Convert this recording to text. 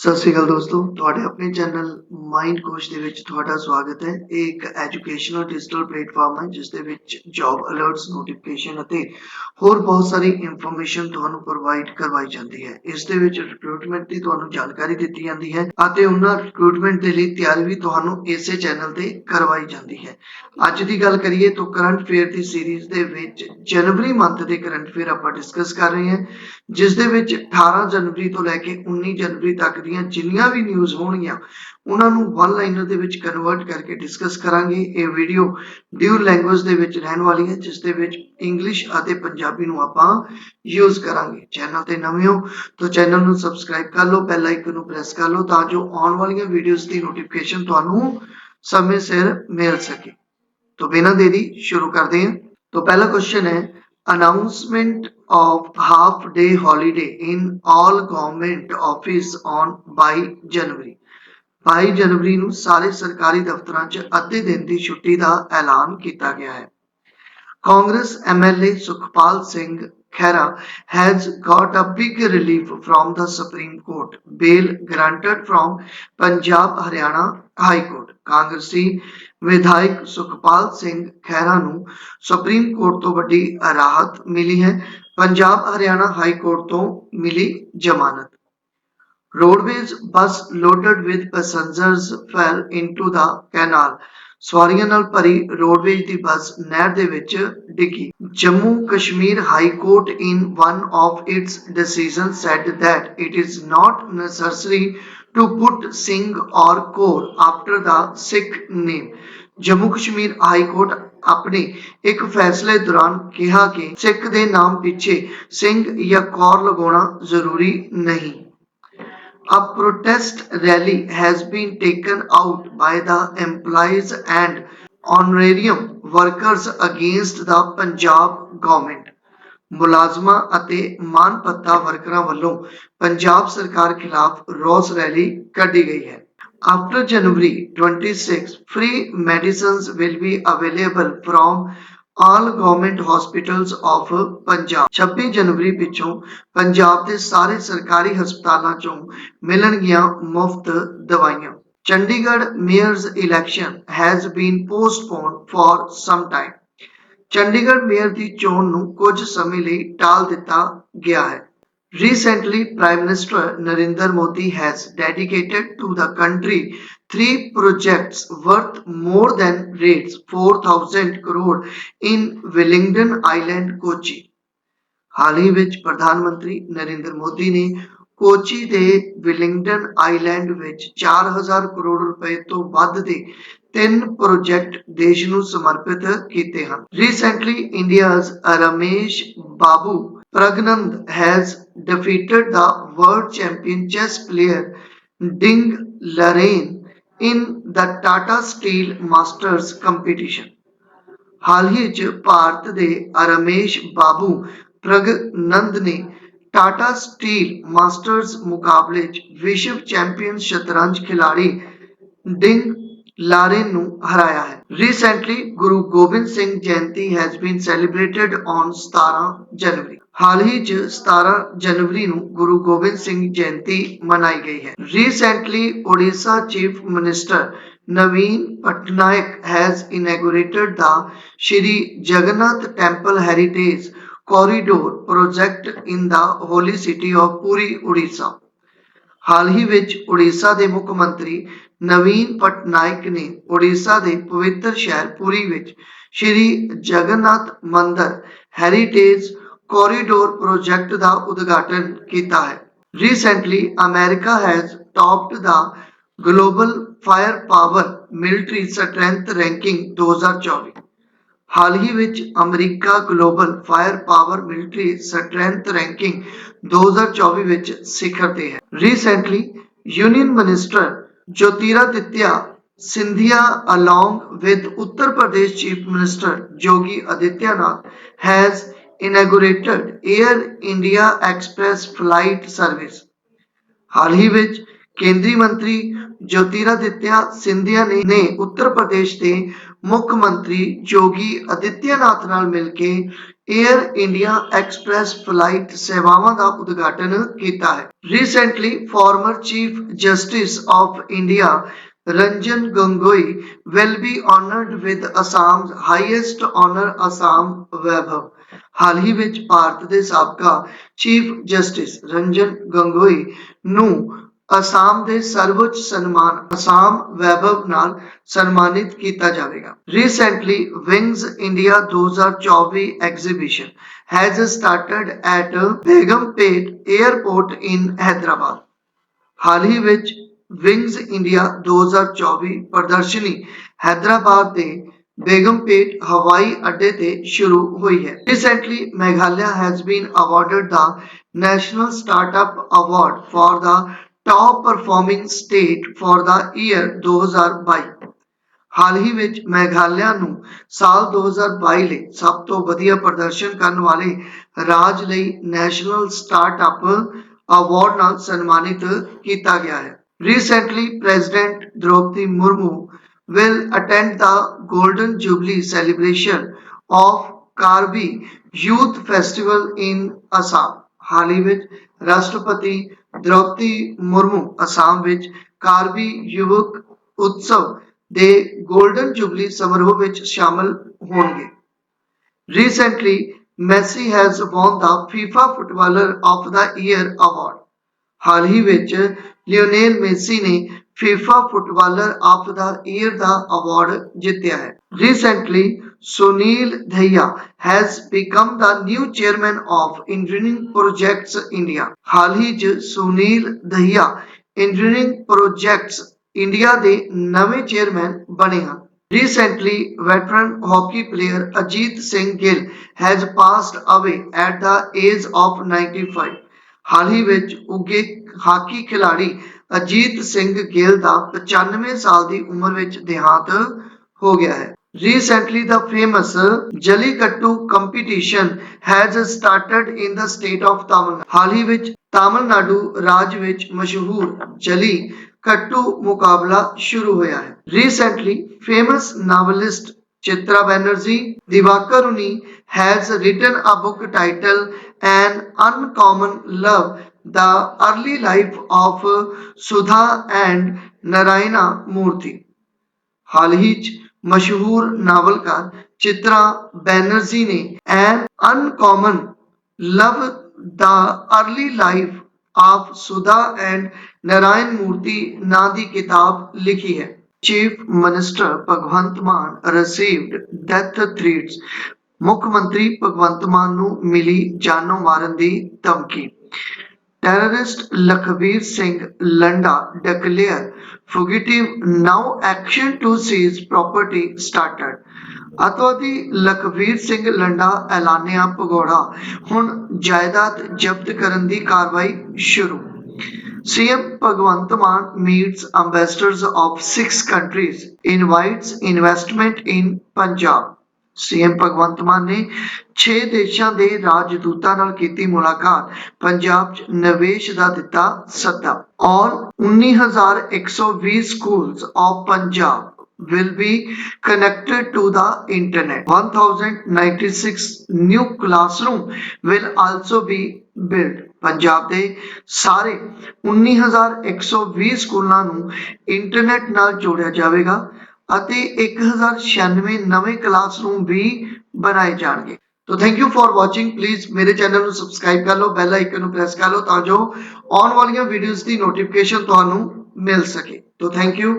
ਸਤਿ ਸ਼੍ਰੀ ਅਕਾਲ ਦੋਸਤੋ, ਤੁਹਾਡੇ ਆਪਣੇ ਚੈਨਲ ਮਾਈਂਡ ਕੋਚ ਦੇ ਵਿੱਚ ਤੁਹਾਡਾ ਸਵਾਗਤ ਹੈ। ਇਹ ਇੱਕ ਐਜੂਕੇਸ਼ਨਲ ਡਿਜੀਟਲ ਪਲੇਟਫਾਰਮ ਹੈ, ਜਿਸ ਦੇ ਵਿੱਚ ਜੌਬ ਅਲਰਟਸ, ਨੋਟੀਫਿਕੇਸ਼ਨ ਅਤੇ ਹੋਰ ਬਹੁਤ ਸਾਰੀ ਇਨਫੋਰਮੇਸ਼ਨ ਤੁਹਾਨੂੰ ਪ੍ਰੋਵਾਈਡ ਕਰਵਾਈ ਜਾਂਦੀ ਹੈ। ਇਸ ਦੇ ਵਿੱਚ ਰਿਕਰੂਟਮੈਂਟ ਦੀ ਤੁਹਾਨੂੰ ਜਾਣਕਾਰੀ ਦਿੱਤੀ ਜਾਂਦੀ ਹੈ ਅਤੇ ਉਹਨਾਂ ਰਿਕਰੂਟਮੈਂਟ ਦੇ ਲਈ ਤਿਆਰੀ ਵੀ ਤੁਹਾਨੂੰ ਇਸੇ ਚੈਨਲ ਤੇ ਕਰਵਾਈ ਜਾਂਦੀ ਹੈ। ਅੱਜ ਦੀ ਗੱਲ ਕਰੀਏ ਤਾਂ ਕਰੰਟ ਫੇਅਰ ਦੀ ਸੀਰੀਜ਼ ਦੇ ਵਿੱਚ ਜਨਵਰੀ ਮੰਥ ਦੇ ਕਰੰਟ ਫੇਅਰ ਆਪਾਂ ਡਿਸਕਸ ਕਰ ਰਹੇ ਹਾਂ, ਜਿਸ ਦੇ ਵਿੱਚ 18 ਜਨਵਰੀ ਤੋਂ ਲੈ ਕੇ 19 ਜਨਵਰੀ ਤੱਕ ਦੀਆਂ ਜਿੰਨੀਆਂ ਵੀ ਨਿਊਜ਼ ਹੋਣਗੀਆਂ ਉਹਨਾਂ ਨੂੰ ਵਨ ਲਾਈਨਰ ਦੇ ਵਿੱਚ ਕਨਵਰਟ ਕਰਕੇ ਡਿਸਕਸ ਕਰਾਂਗੇ ਇਹ ਵੀਡੀਓ ਡਿਊਲ ਲੈਂਗੁਏਜ ਦੇ ਵਿੱਚ ਰਹਿਣ ਵਾਲੀ ਹੈ ਜਿਸ ਦੇ ਵਿੱਚ ਇੰਗਲਿਸ਼ ਅਤੇ ਪੰਜਾਬੀ ਨੂੰ ਆਪਾਂ ਯੂਜ਼ ਕਰਾਂਗੇ ਚੈਨਲ ਤੇ ਨਵੇਂ ਹੋ ਤਾਂ ਚੈਨਲ ਨੂੰ ਸਬਸਕ੍ਰਾਈਬ ਕਰ ਲਓ ਬੈਲ ਆਈਕਨ ਨੂੰ ਪ੍ਰੈਸ ਕਰ ਲਓ ਤਾਂ ਜੋ ਆਉਣ ਵਾਲੀਆਂ ਵੀਡੀਓਜ਼ ਦੀ ਨੋਟੀਫਿਕੇਸ਼ਨ ਤੁਹਾਨੂੰ ਸਮੇਂ ਸਿਰ ਮਿਲ ਸਕੇ तो बिना देरी शुरू करते हैं तो पहला क्वेश्चन है announcement of half day holiday in all government office on 22 ਜਨਵਰੀ। 22 ਜਨਵਰੀ ਨੂੰ ਸਾਰੇ ਸਰਕਾਰੀ ਦਫ਼ਤਰਾਂ 'ਚ ਅੱਧੇ ਦਿਨ ਦੀ ਛੁੱਟੀ ਦਾ ਐਲਾਨ ਕੀਤਾ ਗਿਆ ਹੈ। Congress MLA Sukhpal Singh Khaira has got a big relief from the Supreme Court bail granted from Punjab Haryana High Court ਕਾਂਗਰਸੀ ਵਿਧਾਇਕ ਸੁਖਪਾਲ ਸਿੰਘ ਖਹਿਰਾ ਨੂੰ ਸੁਪਰੀਮ ਕੋਰਟ ਤੋਂ ਵੱਡੀ ਰਾਹਤ ਮਿਲੀ ਹੈ ਪੰਜਾਬ ਹਰਿਆਣਾ ਹਾਈ ਕੋਰਟ ਤੋਂ ਮਿਲੀ ਜ਼ਮਾਨਤ roadways bus loaded with passengers fell into the canal ਸਵਾਰੀਆਂ ਨਾਲ ਭਰੀ ਰੋਡਵੇਜ ਦੀ ਬੱਸ ਨਹਿਰ ਦੇ ਵਿੱਚ ਡਿੱਗੀ। Jammu Kashmir high court in one of its decision said that it is not necessary to put Singh ਔਰ Kaur after the Sikh name Jammu Kashmir high court ਆਪਣੇ ਇੱਕ ਫੈਸਲੇ ਦੌਰਾਨ ਕਿਹਾ ਕਿ ਸਿੱਖ ਦੇ ਨਾਮ ਪਿੱਛੇ ਸਿੰਘ ਜਾਂ ਕੌਰ ਲਗਾਉਣਾ ਜ਼ਰੂਰੀ ਨਹੀਂ। A protest rally has been taken out by the employees and honorarium workers against the Punjab government. ਮੁਲਾਜ਼ਮਾਂ ਅਤੇ ਮਾਨ ਪੱਤਾ ਵਰਕਰਾਂ ਵੱਲੋਂ ਪੰਜਾਬ ਸਰਕਾਰ ਖਿਲਾਫ ਰੋਸ ਰੈਲੀ ਕੱਢੀ ਗਈ ਹੈ After January 26, free medicines will be available from all government hospitals of Punjab 26 ਜਨਵਰੀ ਪਿੱਛੋਂ ਪੰਜਾਬ ਦੇ ਸਾਰੇ ਸਰਕਾਰੀ ਹਸਪਤਾਲਾਂ ਚੋਂ ਮਿਲਣਗੀਆਂ ਮੁਫਤ ਦਵਾਈਆਂ। Chandigarh mayors election has been postponed for some time Chandigarh mayor ਦੀ ਚੋਣ ਨੂੰ ਕੁਝ ਸਮੇਂ ਲਈ ਟਾਲ ਦਿੱਤਾ ਗਿਆ ਹੈ। Recently, Prime Minister Narendra Modi has dedicated to the country three projects worth more than rates 4,000 crore in Wellington Island, Kochi. ਹਾਲ ਹੀ ਵਿੱਚ ਪ੍ਰਧਾਨ ਮੰਤਰੀ ਨਰਿੰਦਰ ਮੋਦੀ ਨੇ ਕੋਚੀ ਦੇ ਵਿਲਿੰਗਟਨ ਆਈਲੈਂਡ ਵਿੱਚ 4000 ਕਰੋੜ ਰੁਪਏ ਤੋਂ ਵੱਧ ਦੇ ਤਿੰਨ ਪ੍ਰੋਜੈਕਟ ਦੇਸ਼ ਨੂੰ ਸਮਰਪਿਤ ਕੀਤੇ ਹਨ recently India's Ramesh Babu Pragnand has defeated the world champion chess player Ding Laraine in the Tata Steel Masters competition. ਹਾਲ ਹੀ 'ਚ ਭਾਰਤ ਦੇ ਰਮੇਸ਼ ਬਾਬੂ ਪ੍ਰਗਨੰਦ ਨੇ ਟਾਟਾ ਸਟੀਲ ਮਾਸਟਰਸ ਮੁਕਾਬਲੇ 'ਚ ਵਿਸ਼ਵ ਚੈਂਪੀਅਨ ਸ਼ਤਰੰਜ ਖਿਲਾੜੀ ਡਿੰਗ ਲਾਰੇਨ ਨੂੰ ਹਰਾਇਆ ਹੈ। Recently Guru Gobind Singh Jayanti has been celebrated on 17 January. ਹਾਲ ਹੀ 'ਚ 17 ਜਨਵਰੀ ਨੂੰ ਗੁਰੂ ਗੋਬਿੰਦ ਸਿੰਘ ਜਯੰਤੀ ਮਨਾਈ ਗਈ ਹੈ। Recently Odisha chief minister Naveen Patnaik has inaugurated the Shri Jagannath temple heritage corridor project in the holy city of Puri Odisha ਹਾਲ ਹੀ ਵਿੱਚ ਉੜੀਸਾ ਦੇ ਮੁੱਖ ਮੰਤਰੀ ਨਵੀਨ ਪਟਨਾਇਕ ਨੇ ਉੜੀਸਾ ਦੇ ਪਵਿੱਤਰ ਸ਼ਹਿਰ ਪੁਰੀ ਵਿੱਚ ਸ਼੍ਰੀ ਜਗਨਨਾਥ ਮੰਦਰ ਹੈਰੀਟੇਜ ਕੋਰੀਡੋਰ ਪ੍ਰੋਜੈਕਟ ਦਾ ਉਦਘਾਟਨ ਕੀਤਾ ਹੈ। Recently America has topped the global fire power military strength ranking 2024 ਹਾਲ ਹੀ ਵਿੱਚ America global fire power military strength ranking 2024 ਵਿੱਚ ਸਿਖਰ ਤੇ ਹੈ recently union minister Jyotiraditya Scindia along with Uttar Pradesh chief minister Yogi Adityanath has inaugurated air India express flight service ਹਾਲ ਹੀ ਵਿੱਚ ਕੇਂਦਰੀ ਮੰਤਰੀ ਜੋਤਿਰਾਦਿੱਤਿਆ ਸਿੰਧੀਆ ਨੇ ਨੇ ਉੱਤਰ ਪ੍ਰਦੇਸ਼ ਦੇ ਮੁੱਖ ਮੰਤਰੀ ਯੋਗੀ ਅਦਿੱਤਿਆਨਾਥ ਨਾਲ ਮਿਲ ਕੇ 에ਅਰ ਇੰਡੀਆ ਐਕਸਪ੍ਰੈਸ ਫਲਾਈਟ ਸੇਵਾਵਾਂ ਦਾ ਉਦਘਾਟਨ ਕੀਤਾ ਹੈ। Recently former chief justice of India Ranjan Gongoi will be honored with Assam's highest honor, Assam Vaibhav ਹਾਲ ਹੀ ਵਿੱਚ ਭਾਰਤ ਦੇ ਸਾਬਕਾ ਚੀਫ ਜਸਟਿਸ ਰੰਜਨ ਗੰਗੋਈ ਨੂੰ ਅਸਾਮ ਦੇ ਸਰਵਉੱਚ ਸਨਮਾਨ, ਅਸਾਮ ਵੈਭਵ ਨਾਲ ਸਨਮਾਨਿਤ ਕੀਤਾ ਜਾਵੇਗਾ। Recently wings India 2024 exhibition has started at Begumpet airport in Hyderabad ਹਾਲ ਹੀ ਵਿੱਚ ਵਿੰਗਸ ਇੰਡੀਆ 2024 ਪ੍ਰਦਰਸ਼ਨੀ ਹੈਦਰਾਬਾਦ ਦੇ ਬੇਗਮਪੇਟ ਹਵਾਈ ਅੱਡੇ ਤੇ ਸ਼ੁਰੂ ਹੋਈ ਹੈ। Recently Meghalaya has been awarded the national startup award for the top performing state for the year 2022 ਹਾਲ ਹੀ ਵਿੱਚ ਮੇਘਾਲਿਆ ਨੂੰ ਸਾਲ 2022 ਲਈ ਸਭ ਤੋਂ ਵਧੀਆ ਪ੍ਰਦਰਸ਼ਨ ਕਰਨ ਵਾਲੇ ਰਾਜ ਲਈ ਨੈਸ਼ਨਲ ਸਟਾਰਟਅਪ ਅਵਾਰਡ ਨਾਲ ਸਨਮਾਨਿਤ ਕੀਤਾ ਗਿਆ ਹੈ। Recently president Droupadi Murmu will attend the golden jubilee celebration of Karbi Youth Festival in Assam ਹਾਲ ਹੀ ਵਿੱਚ ਰਾਸ਼ਟਰਪਤੀ ਦ੍ਰੋਪਦੀ ਮੁਰਮੂ ਅਸਾਮ ਵਿੱਚ ਕਾਰਬੀ ਯੁਵਕ ਉਤਸਵ ਦੇ 골ਡਨ ਜੁਬਲੀ ਸਮਾਰੋਹ ਵਿੱਚ ਸ਼ਾਮਲ ਹੋਣਗੇ Recently, Messi has won the FIFA Footballer of the Year award. ਹਾਲ ਹੀ ਵਿੱਚ ਲਿਓਨੇਲ ਮੇਸੀ ਨੇ FIFA footballer of the year the award ਜਿੱਤਿਆ ਹੈ recently Sunil Dhaiya has become the new chairman of engineering projects India ਹਾਲ ਹੀ 'ਚ Sunil Dhaiya engineering projects India ਦੇ ਨਵੇਂ ਚੇਅਰਮੈਨ ਬਣੇ ਹਨ Recently, veteran hockey player Ajit Singh Gill has passed away at the age of 95. ਹਾਲ ਹੀ ਵਿੱਚ ਉੱਗੇ ਹਾਕੀ ਖਿਡਾਰੀ ਅਜੀਤ ਸਿੰਘ ਗਿੱਲ ਦਾ 95 ਸਾਲ ਦੀ ਉਮਰ ਵਿੱਚ ਦੇਹਾਂਤ ਹੋ ਗਿਆ ਹੈ Recently, the famous Jallikattu competition has started in the state of Tamil Nadu. ਹਾਲ ਹੀ ਵਿੱਚ ਤਾਮਿਲਨਾਡੂ ਰਾਜ ਵਿੱਚ ਮਸ਼ਹੂਰ ਜਲੀ ਕੱਟੂ ਮੁਕਾਬਲਾ ਸ਼ੁਰੂ ਹੋਇਆ ਹੈ recently famous novelist Chitra Banerjee Divakaruni has written a book titled An Uncommon Love The Early Life of Sudha and Narayana Murthy ਹਾਲ ਹੀ 'ਚ ਮਸ਼ਹੂਰ ਨਾਵਲਕਾਰ ਚਿਤਰਾ ਬੈਨਰਜੀ ਨੇ an uncommon love the early life of Sudha and Narayana Murthy ਨਾਂ ਦੀ ਕਿਤਾਬ ਲਿਖੀ ਹੈ। Chief minister Bhagwant Mann received death threats ਮੁੱਖ ਮੰਤਰੀ ਭਗਵੰਤ ਮਾਨ ਨੂੰ ਮਿਲੀ ਜਾਨੋਂ ਮਾਰਨ ਦੀ ਧਮਕੀ। Terrorist Lakhbir Singh Landa declared fugitive now action to seize property started. ਅਤਵਾਦੀ Lakhvir Singh Landa ਐਲਾਨਿਆ ਪਗੋੜਾ ਹੁਣ ਜਾਇਦਾਦ ਜ਼ਬਤ ਕਰਨ ਦੀ ਕਾਰਵਾਈ ਸ਼ੁਰੂ CM Bhagwant Mann meets ambassadors of 6 countries invites investment in Punjab CM Bhagwant Mann ਨੇ 6 ਦੇਸ਼ਾਂ ਦੇ ਰਾਜਦੂਤਾਂ ਨਾਲ ਕੀਤੀ ਮੁਲਾਕਾਤ। ਪੰਜਾਬ 'ਚ ਨਿਵੇਸ਼ ਦਾ ਦਿੱਤਾ ਸੱਦਾ। ਔਰ 19120 schools of Punjab will be connected to the internet 1096 new classroom will also be built Punjab ਦੇ ਸਾਰੇ 19120 ਸਕੂਲਾਂ ਨੂੰ ਇੰਟਰਨੈਟ ਨਾਲ ਜੋੜਿਆ ਜਾਵੇਗਾ। ਅਤੇ 1096 ਨਵੇਂ ਕਲਾਸਰੂਮ ਵੀ ਬਣਾਏ ਜਾਣਗੇ। ਤੋ thank you for watching please ਮੇਰੇ ਚੈਨਲ ਨੂੰ ਸਬਸਕ੍ਰਾਈਬ ਕਰ ਲਓ ਬੈਲ ਆਈਕਨ ਨੂੰ ਪ੍ਰੈਸ ਕਰ ਲਓ ਤਾਂ ਜੋ ਆਉਣ ਵਾਲੀਆਂ ਵੀਡੀਓਜ਼ ਦੀ ਨੋਟੀਫਿਕੇਸ਼ਨ ਤੁਹਾਨੂੰ ਮਿਲ ਸਕੇ। ਤੋ ਥੈਂਕ ਯੂ